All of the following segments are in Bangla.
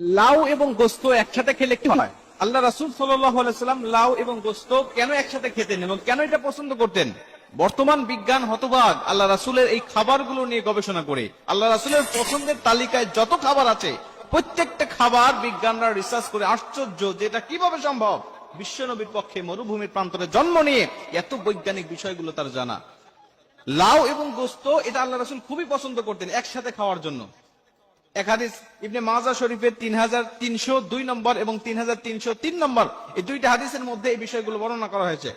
লাউ এবং গোস্ত একসাথে খেলে কি হয়? আল্লাহ রাসুল সাল্লাম লাউ এবং গোস্ত কেন একসাথে খেতেন এবং কেন এটা পছন্দ করতেন? বর্তমান বিজ্ঞান হতবাগ আল্লাহ রাসুলের এই খাবারগুলো নিয়ে গবেষণা করে। আল্লাহ রাসুলের পছন্দের তালিকায় যত খাবার আছে, প্রত্যেকটা খাবার বিজ্ঞানরা রিসার্চ করে আশ্চর্য যে এটা কীভাবে সম্ভব। বিশ্বনবীর পক্ষে মরুভূমির প্রান্তরে জন্ম নিয়ে এত বৈজ্ঞানিক বিষয়গুলো তার জানা। লাউ এবং গোস্ত এটা আল্লাহ রাসুল খুবই পছন্দ করতেন একসাথে খাওয়ার জন্য। হাদিস করা হয়েছে।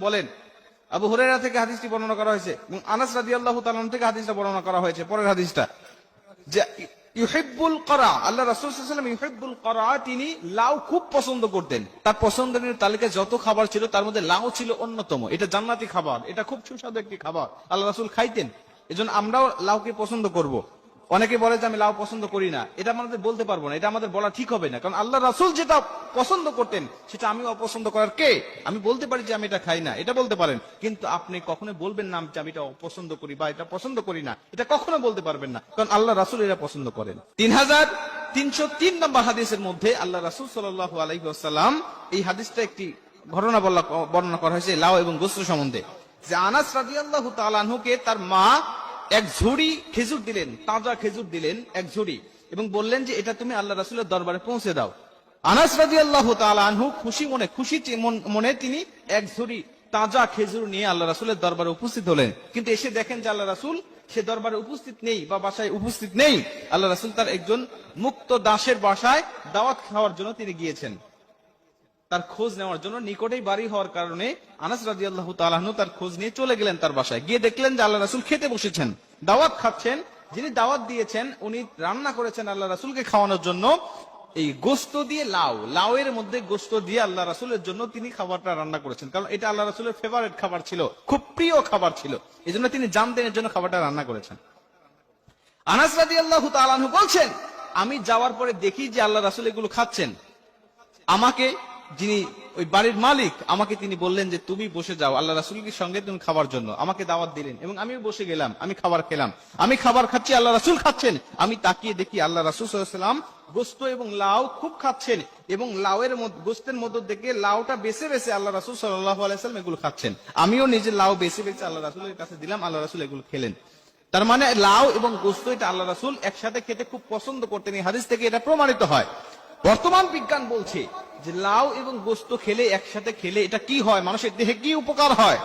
বলেন, আবু হুরেরা থেকে হাদিসটি বর্ণনা করা হয়েছে এবং আনাস রাজি আল্লাহ থেকে হাদিসটা বর্ণনা করা হয়েছে। পরের হাদিসটা, যে করা, আল্লাহ রাসূল সাল্লাল্লাহু আলাইহি করা তিনি লাউ খুব পছন্দ করতেন। তার পছন্দের তালিকায় যত খাবার ছিল তার মধ্যে লাউ ছিল অন্যতম। এটা জান্নাতি খাবার, এটা খুব সুস্বাদু একটি খাবার। আল্লাহ রাসূল খাইতেন। এজন্য আমরাও লাউকে পছন্দ করব। অনেকে বলে যে আমি লাউ পছন্দ করি না। এটা আমাদের বলতে পারব না। এটা আমাদের বলা ঠিক হবে না। কারণ আল্লাহ রাসূল যেটা পছন্দ করতেন, সেটা আমি অপছন্দ করার কে? আমি বলতে পারি যে আমি এটা খাই না। এটা বলতে পারেন। কিন্তু আপনি কখনো বলবেন না যে আমি এটা অপছন্দ করি বা এটা পছন্দ করি না। এটা কখনো বলতে পারবেন না। কারণ আল্লাহ রাসূল এটা পছন্দ করেন। তিন হাজার তিনশো তিন নম্বর হাদিসের মধ্যে আল্লাহ রাসূল সাল্লাল্লাহু আলাইহি ওয়াসাল্লাম এই হাদিসটা একটি ঘটনা বর্ণনা করা হয়েছে, লাউ এবং গোস্ত সম্বন্ধে। যে আনাস রাদিয়াল্লাহু তাআলা আনহুকে তার মা এক ঝুড়ি খেজুর দিলেন, তাজা খেজুর দিলেন এক ঝুড়ি এবং বললেন যে, এটা তুমি আল্লাহ রাসুলের দরবারে পৌঁছে দাও। আনাস রাজি আল্লাহ আনহু খুশি মনে, খুশি মন- তিনি এক ঝুড়ি তাজা খেজুর নিয়ে আল্লাহ রাসুলের দরবারে উপস্থিত হলেন। কিন্তু এসে দেখেন যে আল্লাহ রাসুল সে দরবারে উপস্থিত নেই বা বাসায় উপস্থিত নেই। আল্লাহ রাসুল তার একজন মুক্ত দাসের বাসায় দাওয়াত খাওয়ার জন্য তিনি গিয়েছেন। তার খোঁজ নেওয়ার জন্য নিকটেই বাড়ি হওয়ার কারণে আনাস রাজি আল্লাহ তালাহনু তার খোঁজ নিয়ে চলে গেলেন তার বাসায়। গিয়ে দেখলেন যে আল্লাহ রাসুল খেতে বসেছেন। দাওয়াত খাচ্ছেন। যিনি দাওয়াত দিয়েছেন, উনি রান্না করেছেন আল্লাহ রাসুলকে খাওয়ানোর জন্য। এই গোস্ত দিয়ে লাউ, লাউয়ের মধ্যে গোস্ত দিয়ে আল্লাহ রাসুলের জন্য তিনি খাবারটা রান্না করেছেন। কারণ এটা আল্লাহ রাসুলের ফেভারেট খাবার ছিল, খুব প্রিয় খাবার ছিল। এই জন্য তিনি জানতেন এর জন্য খাবারটা রান্না করেছেন। আনাস রাজি আল্লাহ তালাহু বলছেন, আমি যাওয়ার পরে দেখি যে আল্লাহ রাসুল এগুলো খাচ্ছেন। আমাকে যিনি ওই বাড়ির মালিক, আমাকে তিনি বললেন যে তুমি বসে যাও, আল্লাহ রাসুলকে সঙ্গে তুমি খাবার জন্য। আমাকে দাওয়াত দিলেন এবং আমিও বসে গেলাম, আমি খাবার খেলাম। আমি খাবার খাচ্ছি, আল্লাহ রাসুল খাচ্ছেন। আমি তাকিয়ে দেখি আল্লাহ রাসুল সাল্লাম গোস্ত এবং লাউ খুব খাচ্ছেন এবং লাউয়ের গোস্তের মধ্য থেকে লাউটা বেছে বেছে আল্লাহ রাসুল আলাইসাল্লাম এগুলো খাচ্ছেন। আমিও নিজে লাউ বেছে বেছে আল্লাহ রাসুলের কাছে দিলাম, আল্লাহ রাসুল এগুলো খেলেন। তার মানে লাউ এবং গোস্ত এটা আল্লাহ রাসুল একসাথে খেতে খুব পছন্দ করতেন। এই হাদিস থেকে এটা প্রমাণিত হয়। বর্তমান বিজ্ঞান বলছে যে লাউ এবং গোস্ত খেলে, একসাথে খেলে এটা কি হয়? মানুষের দেহে কি উপকার হয়?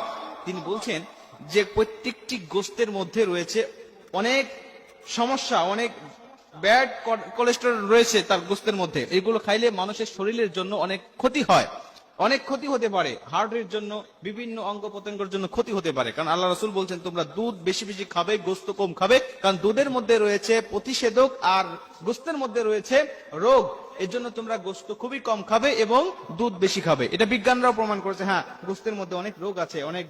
তিনি বলছেন যে প্রত্যেকটি গোস্তের মধ্যে রয়েছে অনেক সমস্যা, অনেক ব্যাড কোলেস্টেরল রয়েছে তার গোস্তের মধ্যে। এগুলো খাইলে মানুষের শরীরের জন্য অনেক ক্ষতি হয়। অনেক ক্ষতি হতে পারে। হার্টের জন্য, বিভিন্ন অঙ্গ প্রত্যঙ্গের জন্য ক্ষতি হতে পারে। কারণ আল্লাহ রসুল বলছেন, তোমরা দুধ বেশি বেশি খাবে, গোস্ত কম খাবে। কারণ দুধের মধ্যে রয়েছে প্রতিষেধক আর গোস্তের মধ্যে রয়েছে রোগ। এর জন্য তোমরা গোস্ত খুবই কম খাবে এবং দুধ বেশি খাবে। এটা বিজ্ঞানরাও প্রমাণ করেছে হ্যাঁ গোস্তের মধ্যে অনেক রোগ আছে, অনেক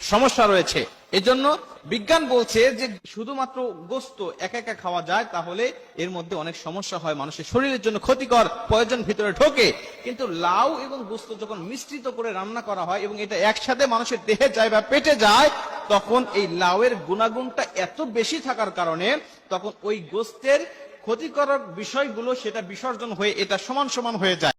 সমস্যা রয়েছে। এজন্য বিজ্ঞান বলছে যে শুধুমাত্র গোস্ত একা একা খাওয়া যায়, তাহলে এর মধ্যে অনেক সমস্যা হয়। মানুষের শরীরের জন্য ক্ষতিকর, প্রয়োজন ভিতরে ঢোকে। কিন্তু লাউ এবং গোস্ত যখন মিশ্রিত করে রান্না করা হয় এবং এটা একসাথে মানুষের দেহে যায় বা পেটে যায়, তখন এই লাউয়ের গুণাগুণটা এত বেশি থাকার কারণে তখন ওই গোস্তের ক্ষতিকারক বিষয়গুলো সেটা বিসর্জন হয়ে এটা সমান সমান হয়ে যায়।